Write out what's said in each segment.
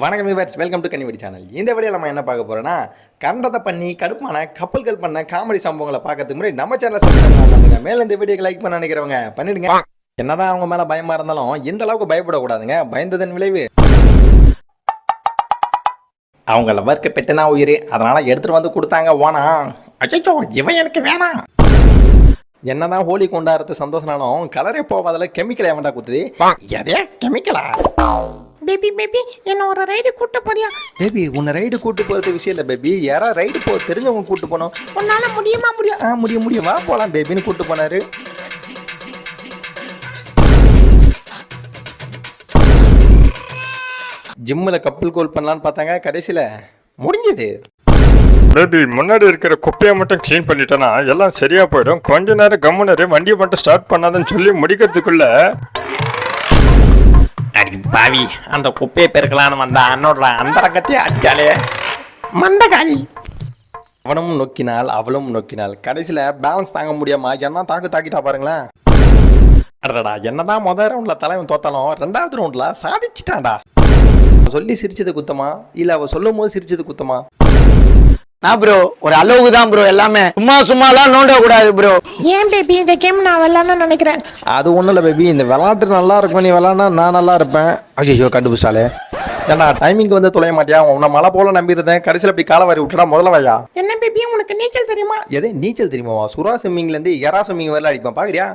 வணக்கம் viewers welcome to கனிவடி channel இந்த வீடியோ நம்ம என்ன பார்க்க போறோம்னா கண்டதை பண்ணி கடுப்பான கப்பல்கள் பண்ண காமெடி சம்பவங்களை பார்க்கறதுக்கு முன்னாடி நம்ம சேனலை சப்ஸ்கிரைப் மேல இந்த வீடியோக்கு லைக் பண்ண நினைக்கிறவங்க பண்ணிடுங்க. என்னதான் அவங்க மேல பயமா இருந்தாலும் இந்த அளவுக்கு பயப்படக்கூடாதுங்க. பயந்ததன் விளைவு. அவங்க லவருக்கு பெட்டுனா உயிர். அதனால எடுத்துட்டு வந்து கொடுத்தாங்க ஓனா. அச்சோ இவன் எனக்கு வேணாம் என்னதான் ஹோலி கொண்டாடுறது சந்தோஷனாலும் கலரே போவாதில் கெமிக்கல் எவன்டா குத்துது எதையா? கெமிக்கலா பேபி பேபி என்ன ஒரு ரைடு கூட்ட போறியா? பேபி உன்னை ரைடு கூட்டு போகிறது விஷயம் இல்லை பேபி யாரா ரைடு போ தெரிஞ்சவங்க கூட்டு போனோம் உன்னால முடியுமா முடியும் ஆ முடியும் முடியும். வா போகலாம் பேபின்னு கூட்டு போனாரு. ஜிம்மில் கப்பல் கோல் பண்ணலான்னு பார்த்தாங்க கடைசியில் முடிஞ்சது. பேபி முன்னாடி இருக்கிற குப்பையை மட்டும் க்ளீன் பண்ணிட்டேன்னா எல்லாம் சரியா போயிடும். கொஞ்ச நேரம் கம்முனரு வண்டியை மட்டும் ஸ்டார்ட் பண்ணாதன்னு சொல்லி முடிக்கிறதுக்குள்ள அடி பாவி அந்த குப்பையை பெருக்கலான்னு வந்தா அண்ணோட அந்த ரகத்தையே அடிச்சாலே. மந்தகாளி அவனும் நோக்கினாள் அவளும் நோக்கினாள் கடைசியில் பேலன்ஸ் தாங்க முடியாம என்ன தாக்கு தாக்கிட்டா பாருங்களேன். அடடா என்னதான் முதல் ரவுண்டில் தலைவன் தோத்தாலும் ரெண்டாவது ரவுண்டில் சாதிச்சிட்டான்டா. சொல்லி சிரிச்சது குத்தமா? இல்லை அவ சொல்லும் போது சிரிச்சது குத்தமா? நான் ப்ரோ ஒரு அளவுக்கு தான் ப்ரோ எல்லாமே. சும்மா சும்மாலாம் நோண்ட கூடாது ப்ரோ ஏன் பேபி இந்த கேம் நான் விளையாடணும்னு நினைக்கிறேன். அது ஒன்றும் இல்லை பேபி இந்த விளாட்டு நல்லா இருக்கும். நீ விளாட்னா நான் நல்லா இருப்பேன். ஐயோ கண்டுபிடிச்சாலே ஏன்டா டைமிங் வந்து தொலைய மாட்டியா? உன்னை மழை போல நம்பியிருந்தேன். கடைசியில் இப்படி காலை வாரி விட்டுடா முதல்ல வையா? என்ன பேபி உனக்கு நீச்சல் தெரியுமா? எதே நீச்சல் தெரியுமாவா சுறா ஸ்விம்மிங்லேருந்து எறா ஸ்விம்மிங் வரல அடிப்பேன். பார்க்குறியா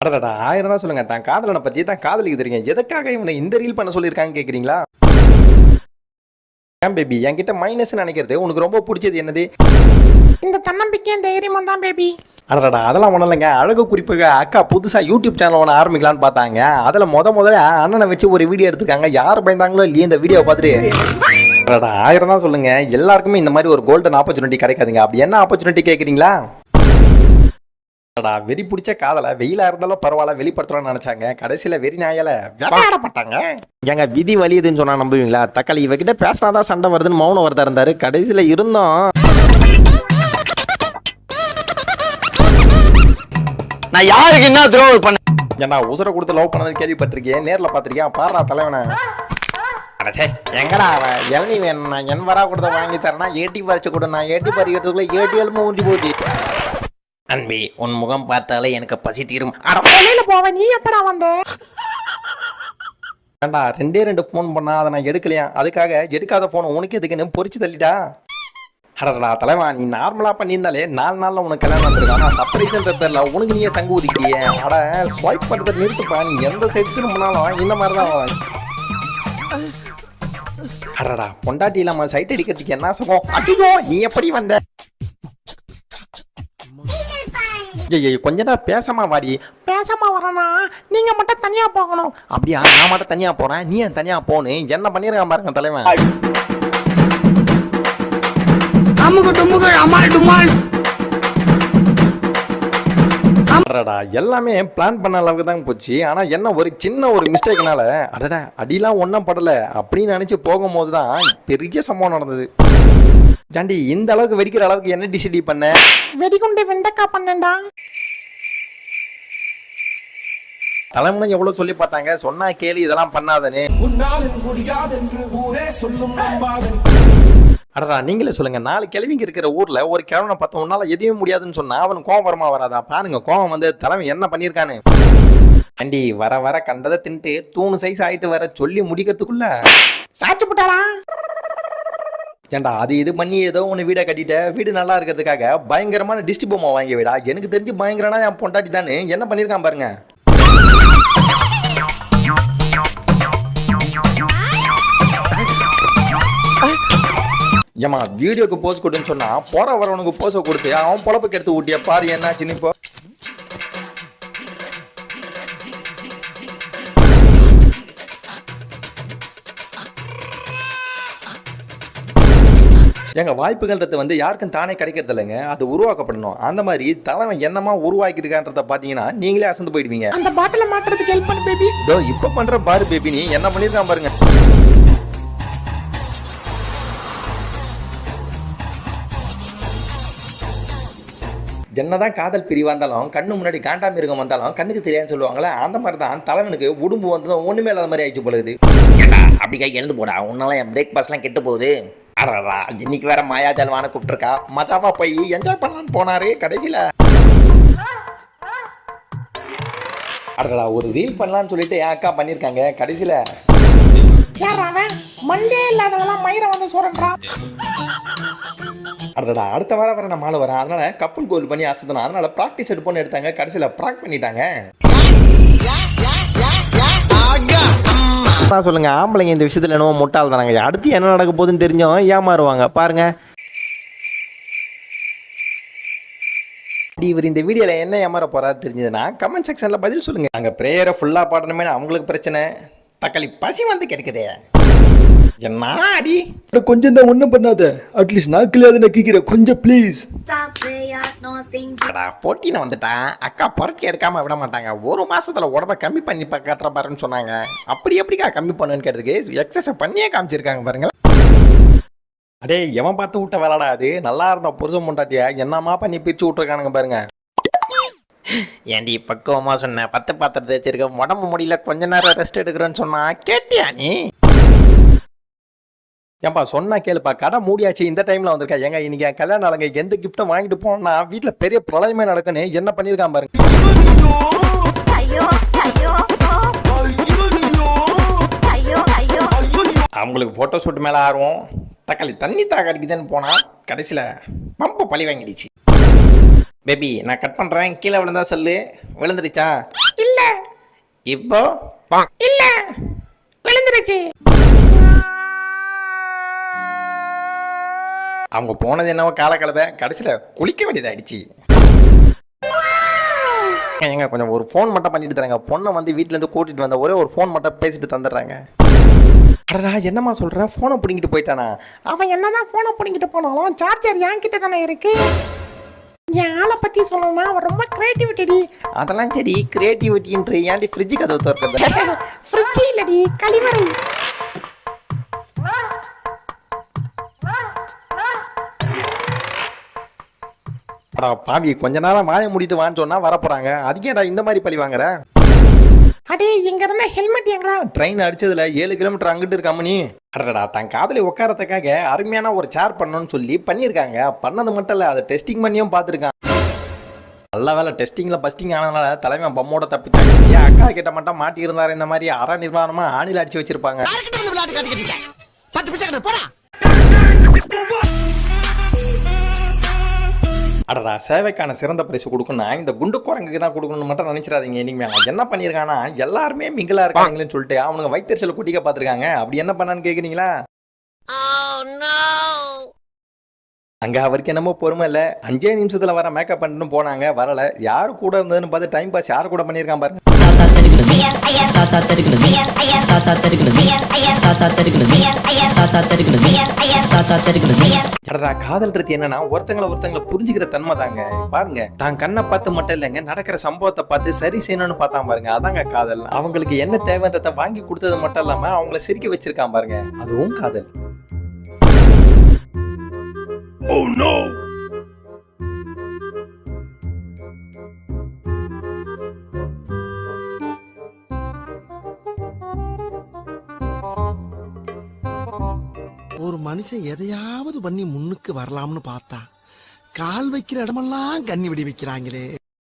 அடடா ஆயிரம் தான் சொல்லுங்க. தான் காதலனை பற்றி தான் காதலிக்கு தெரியுங்க எதுக்காக இவனை இந்த ரீல் பண்ண சொல்லியிருக்காங்க கேட்குறீங்களா ஏன் பேபி என்கிட்ட மைனஸ் நினைக்கிறது உனக்கு ரொம்ப பிடிச்சது என்னது? இந்த தன்னம்பிக்கையும் தைரியமும் தான் பேபி அடடா அதெல்லாம் ஒன்றும் இல்லைங்க. அழகு குறிப்புக அக்கா புதுசாக யூடியூப் சேனல் ஒன்று ஆரம்பிக்கலான்னு பார்த்தாங்க. அதில் முத முதல்ல அண்ணனை வச்சு ஒரு வீடியோ எடுத்திருக்காங்க. யார் பயந்தாங்களோ இல்லையே இந்த வீடியோ பார்த்துட்டு. அடடா ஆயிரம் தான் சொல்லுங்க. எல்லாருக்குமே இந்த மாதிரி ஒரு கோல்டன் ஆப்பர்ச்சுனிட்டி கிடைக்காதுங்க. அப்படி என்ன ஆப்பர்ச்சுனிட்டி கேட்குறீங்களா அடடா வெறி பிடிச்ச காதலை வெயிலா இருந்தாலும் பரவாயில்ல வெளிப்படுத்தலாம்னு நினைச்சாங்க. கடைசியில வெறி நாயால வேட்டையாடப்பட்டாங்க ஏங்க விதி வலியுதுன்னு சொன்னா நம்புவீங்களா? தக்காளி இவகிட்ட பேசினாதான் சண்டை வருதுன்னு மௌனம் வரதா இருந்தாரு. கடைசியில இருந்தோம். நான் யாருக்கு என்ன துரோகம் பண்ண? ஏன்னா உசுர கொடுத்து லவ் பண்ணது கேள்விப்பட்டிருக்கேன் நேர்ல பார்த்திருக்கேன் பாடுறா தலைவனை. அடச்சே எங்கடா அவன் இளநீ வேணும் நான் என் வரா கொடுத்த வாங்கி தரேன்னா ஏட்டி பறிச்சு கொடு. நான் ஏட்டி பறிக்கிறதுக்குள்ள ஏட்டி எலும்பு ஊண்டி போகுது அன்பி உன் முகம் பார்த்தாலே எனக்கு பசி தீரும். அட வெளியில போவ நீ எப்படா வந்த? ஏண்டா ரெண்டே ரெண்டு ஃபோன் பண்ணா அதை நான் எடுக்கலையா? அதுக்காக எடுக்காத ஃபோன் உனக்கு எதுக்குன்னு பொறிச்சு தள்ளிட்டா? அடடா தலைவா நீ நார்மலாக பண்ணியிருந்தாலே நாலு நாளில் உனக்கு கல்யாணம் வந்துருக்கா ஆனால் சர்ப்ரைஸ்ன்ற பேரில் உனக்கு நீயே சங்கு ஊதிக்கிட்டியே அட ஸ்வைப் பண்ணுறதை நிறுத்துப்பா. நீ எந்த சைடு திரும்பினாலும் இந்த மாதிரி தான் அடடா பொண்டாட்டி இல்லாமல் சைட் அடிக்கிறதுக்கு என்ன சுகம் அதிகம் நீ எப்படி வந்த? ஐயோ கொஞ்ச நேரம் பேசாம வாடி. பேசாம வரனா நீங்க மட்டும் தனியா போகணும். அப்படியா நான் மட்டும் தனியா போறேன். நீ ஏன் தனியா போன்னு? என்ன பண்ணிருக்கான் பாருங்க தலைவன். அமுகு டுமுகு அமால் டுமால். அடடா எல்லாமே பிளான் பண்ண அளவுக்கு தான் போச்சு. ஆனா என்ன ஒரு சின்ன ஒரு மிஸ்டேக்னால அடடா அடிலாம் ஒன்றும் படல. அப்படின்னு நினைச்சு போகும்போது தான் பெரிய சம்பவம் நடந்தது. ஜாண்டி இந்த அளவுக்கு வெடிக்கிற அளவுக்கு என்ன டிசிடி பண்ண? வெடிகுண்டு வெண்டக்கா பண்ணேன்டா. தலைமுறை எவ்வளவு சொல்லி பார்த்தாங்க? சொன்னா கேளு இதெல்லாம் பண்ணாதனே அடடா நீங்களே சொல்லுங்க. நாலு கிழவிங்க இருக்கிற ஊர்ல ஒரு கிழவனை பார்த்த உன்னால எதுவும் முடியாதுன்னு சொன்னா அவன் கோவம் வரமா வராதா? பாருங்க கோவம் வந்து தலைவன் என்ன பண்ணியிருக்கானு. ஆண்டி வர வர கண்டதை தின்ட்டு தூணு சைஸ் ஆயிட்டு வர சொல்லி முடிக்கிறதுக்குள்ள சாச்சு போட்டாளா? ஏண்டா அது இது பண்ணி ஏதோ ஒன்று வீடை கட்டிட்ட வீடு நல்லா இருக்கிறதுக்காக பயங்கரமான டிஸ்டி பொம்மை வாங்கி விடா? எனக்கு தெரிஞ்சு பயங்கரனா என் பொண்டாட்டி தானே? என்ன பண்ணியிருக்கான் பாருங்க. ஏமா வீடியோக்கு போஸ் கொடுன்னு சொன்னா போற வரவனுக்கு போஸை கொடுத்து அவன் பொழப்புக்கு எடுத்து ஊட்டிய பாரு என்னாச்சுன்னு இப்போ. எங்க வாய்ப்புகள்ன்றது வந்து யாருக்கும் தானே கிடைக்கிறது இல்லைங்க அது உருவாக்கப்படணும். அந்த மாதிரி தலைவன் என்னமா உருவாக்கியிருக்கான்றத பாத்தீங்கன்னா நீங்களே அசந்து போயிடுவீங்க. அந்த பாட்டில மாட்டுறதுக்கு ஹெல்ப் பண்ணு பேபி இதோ இப்ப பண்ற பாரு பேபி நீ என்ன பண்ணிருக்கான் பாருங்க. என்னதான் காதல் பிரிவா இருந்தாலும் கண்ணு முன்னாடி காண்டாமிருகம் வந்தாலும் கண்ணுக்கு தெரியாதுன்னு சொல்லுவாங்களே அந்த மாதிரி தான் தலைவனுக்கு உடம்பு வந்ததும் ஒண்ணுமே இல்லாத மாதிரி ஆயிடுச்சு போலுது ஏண்டா அப்படிக்கா எழுந்து போடா. உன்னால என் பிரேக்ஃபாஸ்ட்லாம் கெட்டு போகுது. அடடா இன்னைக்கு வேற மாயாஜால்வான கூப்பிட்டுருக்கா. மஜாவா போய் என்ஜாய் பண்ணலான்னு போனாரு கடைசியில. அடடா ஒரு ரீல் பண்ணலான்னு சொல்லிட்டு என் அக்கா பண்ணியிருக்காங்க கடைசியில. யார் அவன்? மண்டே இல்லாதவெல்லாம் மயிரை வந்து சொல்றான் அடடா அடுத்த வாரம் வர நான் மாலை வரேன். அதனால கப்பல் கோல் பண்ணி அசத்தணும் அதனால ப்ராக்டிஸ் எடுப்போம்னு எடுத்தாங்க கடைசியில் ப்ராக் பண்ணிட்டாங்க. நான் சொல்லுங்க. ஆம்பளைங்க இந்த விஷயத்துல என்னவோ முட்டாள் தானாங்க. அடுத்து என்ன நடக்க போகுதுன்னு தெரிஞ்சோம் ஏமாறுவாங்க. பாருங்க. அப்படி இவர் இந்த வீடியோல என்ன ஏமாற போறாரு தெரிஞ்சதுன்னா கமெண்ட் செக்ஷன்ல பதில் சொல்லுங்க. அங்க பிரேயரை ஃபுல்லா பாடணுமே அவங்களுக்கு பிரச்சனை. தக்காளி பசி வந்து கிடைக்குதே. என்ன அடி? கொஞ்சம் தான் ஒன்றும் பண்ணாத. அட்லீஸ்ட் நாக்கிலாவது நக்கிக்கிற கொஞ்சம் ப்ளீஸ் Stop players, nothing. வந்துட்டான். அக்கா புரட்டி எடுக்காம விட மாட்டாங்க. ஒரு மாசத்துல உடம்ப கம்மி பண்ணி பா- பாருன்னு சொன்னாங்க. அப்படி எப்படிக்கா கம்மி பண்ணுன்னு கேட்டதுக்கு எக்ஸசைஸ் பண்ணியே காமிச்சிருக்காங்க பாருங்க அடே எவன் பார்த்து விட்ட வேலைடா அது? நல்லா இருந்த புருஷன் முண்டாட்டியா என்னமா பண்ணி பிரிச்சு விட்டுருக்கானுங்க பாருங்க. ஏன்டி பக்குவமா சொன்ன பத்து பாத்திரத்தை வச்சிருக்க உடம்பு முடியல கொஞ்ச நேரம் ரெஸ்ட் எடுக்கிறேன்னு சொன்னா கேட்டியா நீ? ஏன்பா சொன்னா கேளுப்பா. கடை மூடியாச்சு இந்த டைம்ல வந்திருக்கா. ஏங்க இன்னைக்கு என் கல்யாண நாளுங்க எந்த கிஃப்ட்டும் வாங்கிட்டு போனா வீட்ல பெரிய பிரளயமே நடக்குன்னு என்ன பண்ணிருக்கான் பாருங்க. அவங்களுக்கு போட்டோ ஷூட் மேல ஆர்வம். தக்காளி தண்ணி தாக அடிக்குதுன்னு போனா கடைசியில பம்பு பழி வாங்கிடுச்சு. பேபி நான் கட் பண்றேன். கீழே விழுந்தா சொல்லு. விழுந்துருச்சா இல்ல. இப்போ? இல்ல. விழுந்துருச்சு அவங்க போனது என்னவோ காலக்கலவை கடைசியில் குளிக்க வேண்டியதாயிடுச்சு. ஏங்க கொஞ்சம் ஒரு ஃபோன் மட்டும் பண்ணிட்டு தராங்க. பொண்ணை வந்து வீட்டிலேருந்து கூட்டிகிட்டு வந்த ஒரே ஒரு ஃபோன் மட்டும் பேசிட்டு தந்துடுறாங்க. அடடா என்னம்மா சொல்கிற ஃபோனை பிடிங்கிட்டு போயிட்டானா? அவன் என்னதான் ஃபோனை பிடிங்கிட்டு போனாலும் சார்ஜர் என் கிட்ட தானே இருக்கு. என் ஆளை பற்றி சொல்லணும்னா அவன் ரொம்ப கிரியேட்டிவிட்டி அதெல்லாம் சரி கிரியேட்டிவிட்டின்ற ஏன்டி ஃப்ரிட்ஜு கதவு திறக்கிறது? ஃப்ரிட்ஜு இல்லடி கழிவறை. அடா பாவி கொஞ்ச நேரம் வாய மூடிட்டு வான்னு சொன்னா வரப்போறாங்க. அதுக்கேடா இந்த மாதிரி பழி வாங்குற? அடே இங்க இருந்த ஹெல்மெட் எங்கடா ட்ரெயின் அடிச்சதுல ஏழு கிலோமீட்டர் அங்கிட்டு இருக்காம நீ. அடடா தன் காதலி உட்காரத்துக்காக அருமையான ஒரு சேர் பண்ணணும்னு சொல்லி பண்ணியிருக்காங்க. பண்ணது மட்டும் இல்லை அதை டெஸ்டிங் பண்ணியும் பார்த்துருக்கான். நல்ல வேலை டெஸ்டிங்கில் பஸ்டிங் ஆனதுனால தலைவன் பம்மோட தப்பிச்சாங்க ஏன் அக்கா கிட்ட மட்டும் மாட்டி இருந்தாரு இந்த மாதிரி அற நிர்வாணமா ஆணில் அடிச்சு வச்சிருப்பாங்க. அடடா சேவைக்கான சிறந்த பரிசு கொடுக்கணும் இந்த குண்டு குரங்குக்கு தான் கொடுக்கணும்னு மட்டும் நினைச்சிடாதீங்க. இனிமே அவன் என்ன பண்ணியிருக்கானா? எல்லாருமே மிங்கிலா இருக்காங்களேன்னு சொல்லிட்டு அவனுங்க வைத்தறிச்சல குட்டிக்க பார்த்துருக்காங்க. அப்படி என்ன பண்ணான்னு கேட்குறீங்களா அங்க அவருக்கு என்னமோ பொறுமை இல்லை. அஞ்சே நிமிஷத்துல வர மேக்கப் பண்ணிட்டு போனாங்க வரல. யாரு கூட இருந்ததுன்னு பார்த்து டைம் பாஸ் யாரு கூட பண்ணியிருக்கான் பாருங்க. தாத்தா தெரிக்கிறது தாத்தா தெரிக்கிறது தாத்தா தெரிக்கிறது தாத்தா தெரிக்கிறது தாத்தா தெரிக்கிறது அடடா காதல்றது என்னன்னா ஒருத்தங்களை ஒருத்தங்களை புரிஞ்சுக்கிற தன்மை தாங்க. பாருங்க தான் கண்ணை பார்த்து மட்டும் இல்லைங்க நடக்கிற சம்பவத்தை பார்த்து சரி செய்யணும்னு பார்த்தா பாருங்க. அதாங்க காதல். அவங்களுக்கு என்ன தேவைன்றதை வாங்கி கொடுத்தது மட்டும் இல்லாம அவங்கள சிரிக்க வச்சிருக்கான் பாருங்க. அதுவும் காதல். ஒரு மனுஷன் எதையாவது பண்ணி முன்னுக்கு வரலாம்னு பார்த்தா கால் வைக்கிற இடமெல்லாம் கண்ணி விடி வைக்கிறாங்களே.